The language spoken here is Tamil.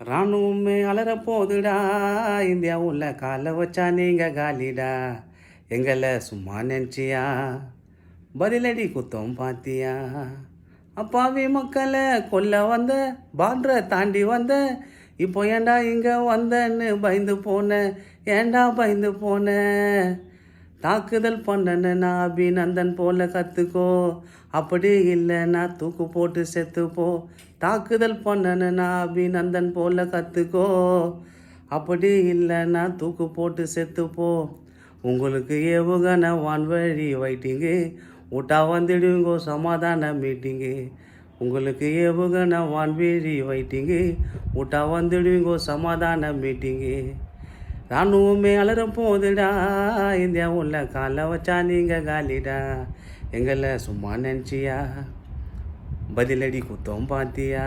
ராணுவமே அலற போதுடா. இந்தியா உள்ள காலை வச்சா நீங்க காலிடா. எங்களை சும்மா நினச்சியா? பதிலடி குத்தம் பாத்தியா? அப்பாவி மக்களை கொல்ல வந்த பார்டரை தாண்டி வந்த இப்போ ஏன்டா இங்கே வந்தன்னு பயந்து போனேன் ஏன்டா பயந்து போனேன் தாக்குதல் பண்ணனா அபிநந்தன் போல கற்றுக்கோ அப்படி இல்லைன்னா தூக்கு போட்டு செத்துப்போ. தாக்குதல் பண்ணனா அபிநந்தன் போல கற்றுக்கோ அப்படி இல்லைன்னா தூக்கு போட்டு செத்துப்போ. உங்களுக்கு ஏவுகணை வான்வழி வைட்டிங்கு. ஊட்டா வந்துடுங்கோ சமாதான மீட்டிங்கு. உங்களுக்கு ஏவுகணை வான்வழி வைட்டிங்கு. ஊட்டா வந்துடுங்கோ சமாதான மீட்டிங்கு. ராணுவமே அலற போதுடா. இந்தியா உள்ள காலை வச்சா நீங்கள் காலிடா. எங்களை சும்மா நினச்சியா? பதிலடி குத்தம் பாத்தியா?